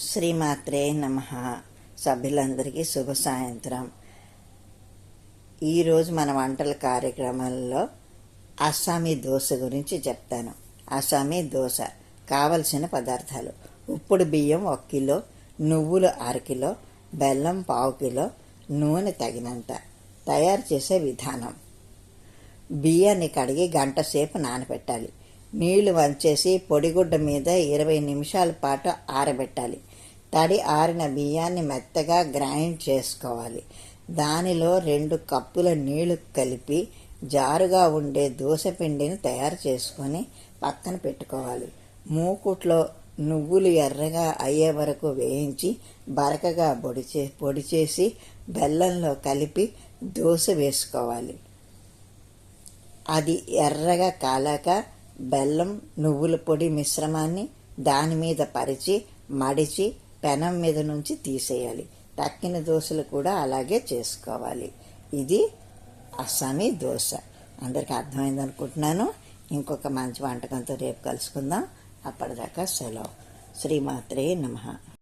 శ్రీమాత్రే నమ. సభ్యులందరికీ శుభ సాయంత్రం. ఈరోజు మన వంటల కార్యక్రమంలో అస్సామీ దోశ గురించి చెప్తాను. అస్సామీ దోశ కావలసిన పదార్థాలు. ఉప్పుడు బియ్యం ఒక కిలో నువ్వులు అరకిలో బెల్లం పావు కిలో నూనె తగినంత తయారు చేసే విధానం. బియ్యాన్ని కడిగి గంట సేపు నానబెట్టాలి. నీళ్ళు వంచేసి పొడిగుడ్డ మీద ఇరవై నిమిషాల పాటు ఆరబెట్టాలి. తడి ఆరిన బియ్యాన్ని మెత్తగా గ్రైండ్ చేసుకోవాలి. దానిలో రెండు కప్పుల నీళ్ళు కలిపి జారుగా ఉండే దోశ పిండిని తయారు చేసుకొని పక్కన పెట్టుకోవాలి. మూకుట్లో నువ్వులు ఎర్రగా అయ్యే వరకు వేయించి బరకగా పొడి చే పొడి చేసి బెల్లంలో కలిపి దోశ వేసుకోవాలి. అది ఎర్రగా కాలాక బెల్లం నువ్వుల పొడి మిశ్రమాన్ని దాని మీద పరిచి మడిచి పెనం మీద నుంచి తీసేయాలి. తక్కిన దోశలు కూడా అలాగే చేసుకోవాలి. ఇది అస్సామీ దోశ. అందరికి అర్థమైంది అనుకుంటున్నాను. ఇంకొక మంచి వంటకంతో రేపు కలుసుకుందాం. అప్పటిదాకా సెలవు. శ్రీమాత్రే నమః.